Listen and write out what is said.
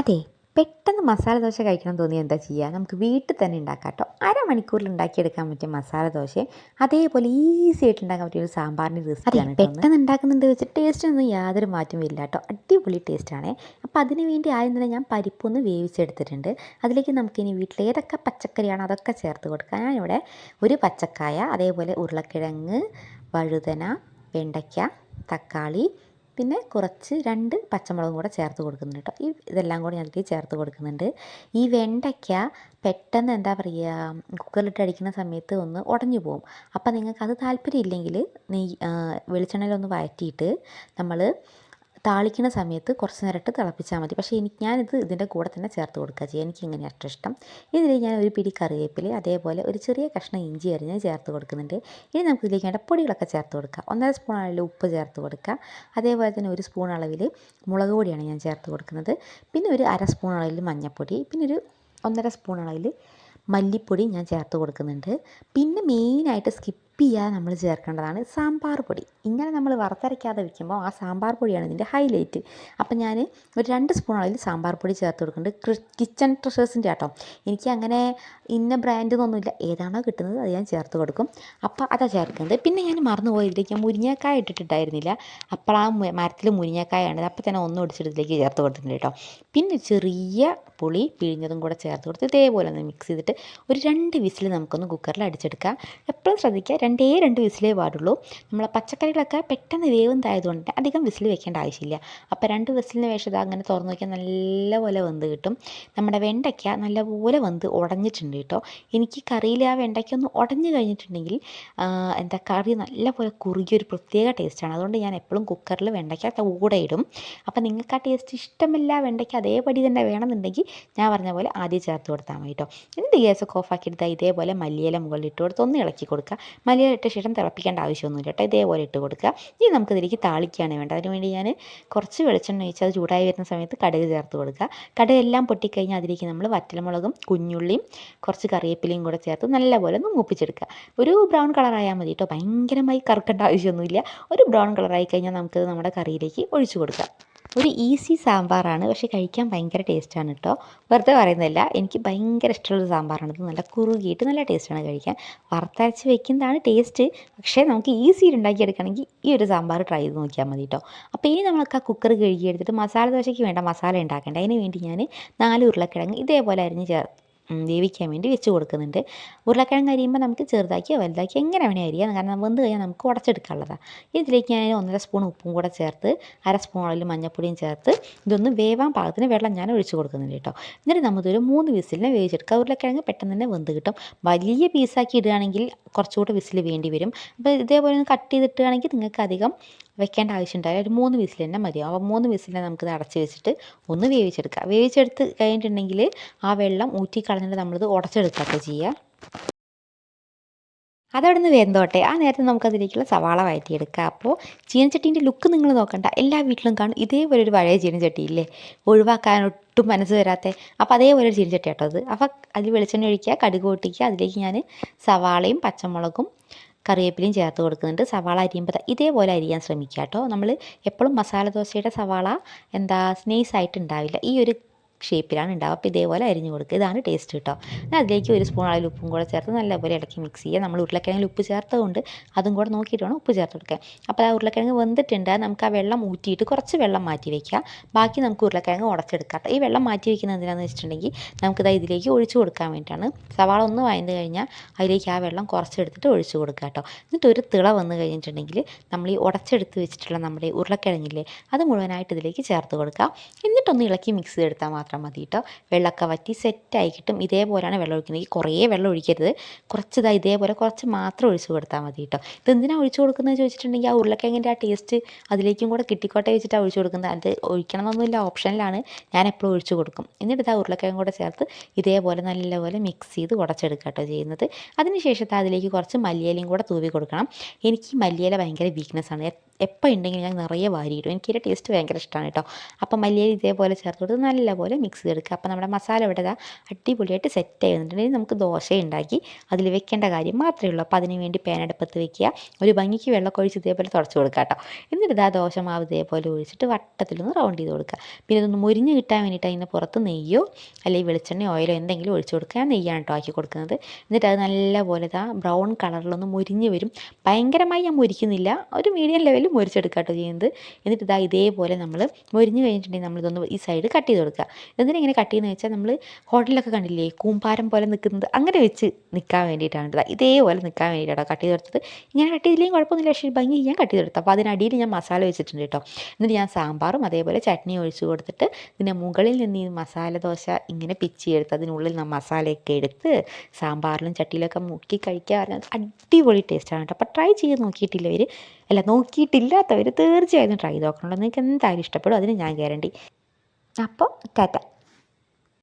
അതെ പെട്ടെന്ന് മസാല ദോശ കഴിക്കണം തോന്നി എന്താ ചെയ്യുക നമുക്ക് വീട്ടിൽ തന്നെ ഉണ്ടാക്കാം കേട്ടോ. അരമണിക്കൂറിൽ ഉണ്ടാക്കിയെടുക്കാൻ പറ്റിയ മസാല ദോശ അതേപോലെ ഈസി ആയിട്ട് ഉണ്ടാക്കാൻ പറ്റിയ ഒരു സാമ്പാറിന്റെ റെസിപ്പിയാണ് പെട്ടെന്ന് ഉണ്ടാക്കുന്നുണ്ട് വെച്ചാൽ ടേസ്റ്റിനൊന്നും യാതൊരു മാറ്റവും ഇല്ല കേട്ടോ. അടിപൊളി ടേസ്റ്റാണ് അപ്പോൾ അതിന് വേണ്ടി ആദ്യം തന്നെ ഞാൻ പരിപ്പൊന്ന് വേവിച്ചെടുത്തിട്ടുണ്ട്. അതിലേക്ക് നമുക്കിനി വീട്ടിൽ ഏതൊക്കെ പച്ചക്കറിയാണോ അതൊക്കെ ചേർത്ത് കൊടുക്കാം. ഞാനിവിടെ ഒരു പച്ചക്കായ അതേപോലെ ഉരുളക്കിഴങ്ങ് വഴുതന വെണ്ടയ്ക്ക തക്കാളി പിന്നെ കുറച്ച് രണ്ട് പച്ചമുളകും കൂടെ ചേർത്ത് കൊടുക്കുന്നുണ്ട് കേട്ടോ. ഈ ഇതെല്ലാം കൂടി അതിലേക്ക് ചേർത്ത് കൊടുക്കുന്നുണ്ട്. ഈ വെണ്ടയ്ക്ക പെട്ടെന്ന് എന്താ പറയുക കുക്കറിലിട്ട് അടിക്കുന്ന സമയത്ത് ഒന്ന് ഉടഞ്ഞു പോകും അപ്പോൾ നിങ്ങൾക്ക് അത് താല്പര്യം ഇല്ലെങ്കിൽ നെയ്യ് വെളിച്ചെണ്ണയിലൊന്ന് വഴറ്റിയിട്ട് നമ്മൾ താളിക്കുന്ന സമയത്ത് കുറച്ച് നേരിട്ട് തിളപ്പിച്ചാൽ മതി. പക്ഷേ എനിക്ക് ഞാനിത് ഇതിന്റെ കൂടെ തന്നെ ചേർത്ത് കൊടുക്കുക ചെയ്യുക എനിക്ക് ഇങ്ങനെ ഏറ്റവും ഇഷ്ടം. ഇതിൽ ഞാൻ ഒരു പിടി കറിവേപ്പില അതേപോലെ ഒരു ചെറിയ കഷ്ണം ഇഞ്ചി അരിഞ്ഞ് ചേർത്ത് കൊടുക്കുന്നുണ്ട്. ഇനി നമുക്ക് ഇതിലേക്ക് വേണ്ട പൊടികളൊക്കെ ചേർത്ത് കൊടുക്കുക ഒന്നര സ്പൂൺ അളവിൽ ഉപ്പ് ചേർത്ത് കൊടുക്കുക അതേപോലെ തന്നെ ഒരു സ്പൂൺ അളവിൽ മുളക് പൊടിയാണ് ഞാൻ ചേർത്ത് കൊടുക്കുന്നത്. പിന്നെ ഒരു അര സ്പൂൺ അളവിൽ മഞ്ഞൾപ്പൊടി പിന്നെ ഒരു ഒന്നര സ്പൂൺ അളവിൽ മല്ലിപ്പൊടി ഞാൻ ചേർത്ത് കൊടുക്കുന്നുണ്ട്. പിന്നെ മെയിനായിട്ട് സ്കിപ്പ് ചെയ്യാതെ നമ്മൾ ചേർക്കേണ്ടതാണ് സാമ്പാർ പൊടി. ഇങ്ങനെ നമ്മൾ വറുത്തരയ്ക്കാതെ വെക്കുമ്പോൾ ആ സാമ്പാർ പൊടിയാണ് ഇതിന്റെ ഹൈലൈറ്റ് അപ്പം ഞാൻ ഒരു രണ്ട് സ്പൂൺ അളവിൽ സാമ്പാർ പൊടി ചേർത്ത് കൊടുക്കുന്നുണ്ട്. കിച്ചൺ ട്രഷേഴ്സിന്റെ ആട്ടോ. എനിക്ക് അങ്ങനെ ഇന്ന ബ്രാൻഡ് എന്നൊന്നുമില്ല ഏതാണോ കിട്ടുന്നത് അത് ഞാൻ ചേർത്ത് കൊടുക്കും. അപ്പോൾ അതാ ചേർക്കുന്നത് പിന്നെ ഞാൻ മറന്നുപോയി ഇതിലേക്ക് മുരിങ്ങക്കായ ഇട്ടിട്ടുണ്ടായിരുന്നില്ല. അപ്പോൾ ആ മരത്തിൽ മുരിങ്ങക്കായ ആണ് അപ്പോൾ തന്നെ ഒന്ന് ഒടിച്ചിട്ടതിലേക്ക് ചേർത്ത് കൊടുത്തിട്ടുണ്ട് കേട്ടോ. പിന്നെ ചെറിയ പുളി പിഴിഞ്ഞതും കൂടെ ചേർത്ത് കൊടുത്ത് ഇതേപോലെ ഒന്ന് മിക്സ് ചെയ്തിട്ട് ഒരു രണ്ട് വിസിൽ നമുക്കൊന്ന് കുക്കറിൽ അടിച്ചെടുക്കാം. എപ്പോഴും ശ്രദ്ധിക്കുക. രണ്ടേ രണ്ട് വിസിലേ പാടുള്ളൂ. നമ്മളെ പച്ചക്കറികളൊക്കെ പെട്ടെന്ന് വേവും വേവുന്നതായതുകൊണ്ട് അധികം വിസിൽ വെക്കേണ്ട ആവശ്യമില്ല. അപ്പോൾ രണ്ട് വിസിലിന് ശേഷം അങ്ങനെ തുറന്നു നോക്കിയാൽ നല്ലപോലെ വെന്ത് കിട്ടും. നമ്മുടെ വെണ്ടയ്ക്ക നല്ലപോലെ വെന്ത് ഉടഞ്ഞിട്ടുണ്ട് കേട്ടോ. എനിക്ക് കറിയിൽ ആ വെണ്ടയ്ക്ക ഒന്ന് ഉടഞ്ഞു കഴിഞ്ഞിട്ടുണ്ടെങ്കിൽ എന്താ കറി നല്ലപോലെ കുറുകിയൊരു പ്രത്യേക ടേസ്റ്റാണ് അതുകൊണ്ട് ഞാൻ എപ്പോഴും കുക്കറിൽ വെണ്ടയ്ക്ക കൂടെ ഇടും. അപ്പോൾ നിങ്ങൾക്ക് ആ ടേസ്റ്റ് ഇഷ്ടമില്ല വെണ്ടയ്ക്ക അതേപടി തന്നെ വേണമെന്നുണ്ടെങ്കിൽ ഞാൻ പറഞ്ഞ പോലെ ആദ്യം ചേർത്ത് കൊടുത്താൽ മതി കേട്ടോ. ഗ്യാസ് ഗ്യാസൊക്കെ ഓഫാക്കി എടുത്താൽ ഇതേപോലെ മല്ലിയില മുകളിൽ ഇട്ട് കൊടുത്ത് ഒന്ന് ഇളക്കി കൊടുക്കുക. മല്ലിയില ഇട്ട ശേഷം തിളപ്പിക്കേണ്ട ആവശ്യമൊന്നുമില്ല കേട്ടോ. ഇതേപോലെ ഇട്ട് കൊടുക്കുക. ഇനി നമുക്കിതിലേക്ക് താളിക്കുകയാണ് വേണ്ടത്. അതിന് വേണ്ടി ഞാൻ കുറച്ച് വെളിച്ചെണ്ണ ഒഴിച്ച് അത് ചൂടായി വരുന്ന സമയത്ത് കടുക് ചേർത്ത് കൊടുക്കുക. കടുക് എല്ലാം പൊട്ടിക്കഴിഞ്ഞാൽ അതിലേക്ക് നമ്മൾ വറ്റൽമുളകും കുഞ്ഞുള്ളിയും കുറച്ച് കറിവേപ്പിലയും കൂടെ ചേർത്ത് നല്ലപോലെ ഒന്ന് മൂപ്പിച്ചെടുക്കുക. ഒരു ബ്രൗൺ കളറായാൽ മതി കേട്ടോ. ഭയങ്കരമായി കറുക്കേണ്ട ആവശ്യമൊന്നുമില്ല. ഒരു ബ്രൗൺ കളറായി കഴിഞ്ഞാൽ നമുക്കത് നമ്മുടെ കറിയിലേക്ക് ഒഴിച്ചു കൊടുക്കാം. ഒരു ഈസി സാമ്പാറാണ്. പക്ഷേ കഴിക്കാൻ ഭയങ്കര ടേസ്റ്റാണ് കേട്ടോ. വെറുതെ പറയുന്നില്ല എനിക്ക് ഭയങ്കര ഇഷ്ടമുള്ള സാമ്പാറാണ്. ഇത് നല്ല കുറുകിയിട്ട് നല്ല ടേസ്റ്റാണ് കഴിക്കാൻ. വറുത്തരച്ച് വെക്കുന്നതാണ് ടേസ്റ്റ്. പക്ഷേ നമുക്ക് ഈസിയിൽ ഉണ്ടാക്കിയെടുക്കണമെങ്കിൽ ഈ ഒരു സാമ്പാർ ട്രൈ ചെയ്ത് നോക്കിയാൽ മതി കേട്ടോ. അപ്പോൾ ഇനി നമ്മൾക്ക് ആ കുക്കർ കഴുകിയെടുത്തിട്ട് മസാല ദോശയ്ക്ക് വേണ്ട മസാല ഉണ്ടാക്കേണ്ട. അതിന് വേണ്ടി ഞാൻ നാല് ഉരുളക്കിഴങ്ങ് ഇതേപോലെ അരിഞ്ഞ് ചേർ വേവിക്കാൻ വേണ്ടി വെച്ച് കൊടുക്കുന്നുണ്ട്. ഉരുളക്കിഴങ്ങ് അരിയുമ്പോൾ നമുക്ക് ചെറുതാക്കിയോ വലുതാക്കിയോ എങ്ങനെ വേണേൽ അരിയാം. കാരണം വെന്ത് കഴിഞ്ഞാൽ നമുക്ക് ഉടച്ചെടുക്കാനുള്ളതാണ് ഇതിലേക്ക് ഞാൻ ഒന്നര സ്പൂൺ ഉപ്പും കൂടെ ചേർത്ത് അര സ്പൂൺ അളവിൽ മഞ്ഞൾപ്പൊടിയും ചേർത്ത് ഇതൊന്ന് വേവാൻ പാകത്തിന് വെള്ളം ഞാൻ ഒഴിച്ച് കൊടുക്കുന്നുണ്ട് കേട്ടോ. എന്നിട്ട് നമുക്കൊരു മൂന്ന് വിസിലിനെ വേവിച്ചെടുക്കുക ഉരുളക്കിഴങ്ങ് പെട്ടെന്ന് തന്നെ വെന്ത് കിട്ടും. വലിയ പീസാക്കി ഇടുകയാണെങ്കിൽ കുറച്ചുകൂടെ വിസിൽ വേണ്ടി വരും. അപ്പോൾ ഇതേപോലെ ഒന്ന് കട്ട് ചെയ്തിട്ടുകയാണെങ്കിൽ നിങ്ങൾക്ക് അധികം വെക്കേണ്ട ആവശ്യമുണ്ടായാൽ ഒരു മൂന്ന് വിസിൽ തന്നെ മതിയാവും അപ്പോൾ മൂന്ന് വിസിൽ നമുക്കിത് അടച്ച് വെച്ചിട്ട് ഒന്ന് വേവിച്ചെടുക്കാം വേവിച്ചെടുത്ത് കഴിഞ്ഞിട്ടുണ്ടെങ്കിൽ ആ വെള്ളം ഊറ്റി കളഞ്ഞിട്ട് നമ്മളിത് ഉടച്ചെടുക്കുകയൊക്കെ ചെയ്യുക. അതവിടെ നിന്ന് വെന്തോട്ടെ. ആ നേരത്തെ നമുക്കതിലേക്കുള്ള സവാള വഴറ്റിയെടുക്കാം അപ്പോൾ ചീനച്ചട്ടീന്റെ ലുക്ക് നിങ്ങൾ നോക്കണ്ട. എല്ലാ വീട്ടിലും കാണും ഇതേപോലെ ഒരു പഴയ ചീനച്ചട്ടി ഇല്ലേ? ഒഴിവാക്കാൻ ഒട്ടും മനസ്സ് വരാത്ത. അപ്പോൾ അതേപോലെ ഒരു ചീനച്ചട്ടി കേട്ടോ അത്. അപ്പോൾ അതിൽ വെളിച്ചെണ്ണ ഒഴിക്കുക കടുക് പൊട്ടിക്കുക. അതിലേക്ക് ഞാൻ സവാളയും പച്ചമുളകും കറിവേപ്പിലയും ചേർത്ത് കൊടുക്കുന്നുണ്ട്. സവാള അരിയുമ്പോൾ ഇതേപോലെ അരിയാൻ ശ്രമിക്കുക കേട്ടോ നമ്മൾ എപ്പോഴും മസാല ദോശയുടെ സവാള എന്താ സ്നേയ്സായിട്ട് ഉണ്ടാവില്ല ഈ ഒരു ഷേപ്പിലാണ് ഉണ്ടാവുക അപ്പോൾ ഇതേപോലെ അരിഞ്ഞു കൊടുക്കുക. ഇതാണ് ടേസ്റ്റ് കേട്ടോ. അതിലേക്ക് ഒരു സ്പൂൺ അളവിൽ ഉപ്പും കൂടെ ചേർത്ത് നല്ലപോലെ ഇടയ്ക്ക് മിക്സ് ചെയ്യുക. നമ്മൾ ഉരുളക്കിഴങ്ങിൽ ഉപ്പ് ചേർത്തതുകൊണ്ട് അതും കൂടെ നോക്കിയിട്ട് വേണം ഉപ്പ് ചേർത്ത് കൊടുക്കുക അപ്പോൾ ആ ഉരുളക്കിഴങ്ങ് വെന്തിട്ടുണ്ട്. നമുക്ക് ആ വെള്ളം ഊറ്റിയിട്ട് കുറച്ച് വെള്ളം മാറ്റി വയ്ക്കുക ബാക്കി നമുക്ക് ഉരുളക്കിഴങ്ങ് ഉടച്ചെടുക്കാം ഈ വെള്ളം മാറ്റി വയ്ക്കുന്നത് എന്തിനാണെന്ന് വെച്ചിട്ടുണ്ടെങ്കിൽ നമുക്കിത് ഇതിലേക്ക് ഒഴിച്ചു കൊടുക്കാൻ വേണ്ടിയിട്ടാണ്. സവാള ഒന്ന് വഴന്ന് കഴിഞ്ഞാൽ അതിലേക്ക് ആ വെള്ളം കുറച്ചെടുത്തിട്ട് ഒഴിച്ചു കൊടുക്കുക കേട്ടോ. എന്നിട്ട് ഒരു തിള വന്ന് കഴിഞ്ഞിട്ടുണ്ടെങ്കിൽ നമ്മൾ ഈ ഉടച്ചെടുത്ത് വെച്ചിട്ടുള്ള നമ്മുടെ ഉരുളക്കിഴങ്ങില്ലേ അത് മുഴുവനായിട്ട് ഇതിലേക്ക് ചേർത്ത് കൊടുക്കുക. എന്നിട്ടൊന്ന് ഇളക്കി മിക്സ് ചെയ്തെടുത്താൽ മാത്രം മതി കേട്ടോ വെള്ളമൊക്കെ വറ്റി സെറ്റായി കിട്ടും. ഇതേപോലെയാണ് വെള്ളം ഒഴിക്കുന്നത്. കുറേ വെള്ളം ഒഴിക്കരുത്. കുറച്ച് ഇതാ ഇതേപോലെ കുറച്ച് മാത്രം ഒഴിച്ച് കൊടുത്താൽ മതി കേട്ടോ ഇതെന്തിനാണ് ഒഴിച്ച് കൊടുക്കുന്നത് ചോദിച്ചിട്ടുണ്ടെങ്കിൽ ആ ഉരുളക്കിഴങ്ങിന്റെ ആ ടേസ്റ്റ് അതിലേക്കും കൂടെ കിട്ടിക്കോട്ടെ വെച്ചിട്ടാണ് ഒഴിച്ച് കൊടുക്കുന്നത്. അത് ഒഴിക്കണമെന്നൊന്നുമില്ല. ഓപ്ഷനിലാണ്. ഞാൻ എപ്പോഴും ഒഴിച്ച് കൊടുക്കും. എന്നിട്ട് ഇതാ ഉരുളക്കിഴങ്ങ് കൂടെ ചേർത്ത് ഇതേപോലെ നല്ലപോലെ മിക്സ് ചെയ്ത് ഉടച്ചെടുക്കുക കേട്ടോ ചെയ്യുന്നത്. അതിന് ശേഷത്തെ അതിലേക്ക് കുറച്ച് മല്ലിയിലയും കൂടെ തൂവി കൊടുക്കണം. എനിക്ക് മല്ലിയില ഭയങ്കര വീക്ക്നെസ് ആണ്. എപ്പോൾ ഉണ്ടെങ്കിലും ഞാൻ നിറയെ വാരിയിടും. എനിക്കിതിന്റെ ടേസ്റ്റ് ഭയങ്കര ഇഷ്ടമാണ് കേട്ടോ അപ്പം മല്ലിയിൽ ഇതേപോലെ ചേർത്ത് കൊടുത്ത് നല്ലപോലെ മിക്സ് ചെയ്തെടുക്കുക. അപ്പോൾ നമ്മുടെ മസാല ഇവിടെ അടിപൊളിയായിട്ട് സെറ്റ് ആയി വന്നിട്ടുണ്ടെങ്കിൽ നമുക്ക് ദോശ ഉണ്ടാക്കി അതിൽ വെക്കേണ്ട കാര്യം മാത്രമേ ഉള്ളൂ. അപ്പോൾ അതിന് വേണ്ടി പാൻ അടുപ്പത്ത് വെക്കുക. ഒരു ഭംഗിക്ക് വെള്ളം ഒഴിച്ച് ഇതേപോലെ തുടച്ച് കൊടുക്കുക കേട്ടോ എന്നിട്ട് ഇതാ ദോശ മാവ് ഇതേപോലെ ഒഴിച്ചിട്ട് വട്ടത്തിലൊന്ന് റൗണ്ട് ചെയ്ത് കൊടുക്കുക. പിന്നെ ഇതൊന്ന് മുരിഞ്ഞ് കിട്ടാൻ വേണ്ടിയിട്ട് അതിന് പുറത്ത് നെയ്യോ അല്ലെങ്കിൽ വെളിച്ചെണ്ണ ഓയിലോ എന്തെങ്കിലും ഒഴിച്ച് കൊടുക്കുക. ഞാൻ നെയ്യാണ് കേട്ടോ ആക്കി കൊടുക്കുന്നത്. എന്നിട്ട് അത് നല്ലപോലെ ഇതാ ബ്രൗൺ കളറിലൊന്ന് മുരിഞ്ഞ് വരും. ഭയങ്കരമായി ഞാൻ മുരിക്കുന്നില്ല. ഒരു മീഡിയം ലെവലിൽ മുരിച്ചെടുക്കുക കേട്ടോ ചെയ്യുന്നത്. എന്നിട്ട് ഇതാ ഇതേപോലെ നമ്മൾ മുരിഞ്ഞ് കഴിഞ്ഞിട്ടുണ്ടെങ്കിൽ നമ്മളിതൊന്ന് ഈ സൈഡ് കട്ട് ചെയ്ത് കൊടുക്കുക. എന്തിനാ ഇങ്ങനെ കട്ട് ചെയ്യുന്നത് വെച്ചാൽ നമ്മൾ ഹോട്ടലിലൊക്കെ കണ്ടില്ലേ കൂമ്പാരം പോലെ നിൽക്കുന്നത് അങ്ങനെ വെച്ച് നിൽക്കാൻ വേണ്ടിയിട്ടാണ് ഇതാ ഇതേപോലെ നിൽക്കാൻ വേണ്ടിയിട്ടാണ് കട്ട് ചെയ്ത് കൊടുത്തത്. ഇങ്ങനെ കട്ട് ചെയ്തില്ലെങ്കിൽ കുഴപ്പമൊന്നുമില്ല. പക്ഷേ ഭംഗി ഞാൻ കട്ട് ചെയ്ത് കൊടുത്തു. അപ്പോൾ അതിനടിയിൽ ഞാൻ മസാല വെച്ചിട്ടുണ്ട് കേട്ടോ. എന്നിട്ട് ഞാൻ സാമ്പാറും അതേപോലെ ചട്നി ഒഴിച്ച് കൊടുത്തിട്ട് ഇതിന്റെ മുകളിൽ നിന്ന് ഈ മസാല ദോശ ഇങ്ങനെ പിച്ചി എടുത്ത് അതിനുള്ളിൽ നിന്ന് മസാലയൊക്കെ എടുത്ത് സാമ്പാറിലും ചട്ടിയിലൊക്കെ മുക്കി കഴിക്കാൻ അടിപൊളി ടേസ്റ്റാണ് കേട്ടോ. അപ്പോൾ ട്രൈ ചെയ്ത് നോക്കിയിട്ടില്ല ഇവർ അല്ല നോക്കിയിട്ടില്ലാത്തവർ തീർച്ചയായും ട്രൈ നോക്കണമല്ലോ നിങ്ങൾക്ക് എന്തായാലും ഇഷ്ടപ്പെടും അതിന് ഞാൻ ഗ്യാരണ്ടി അപ്പോൾ ടാറ്റ.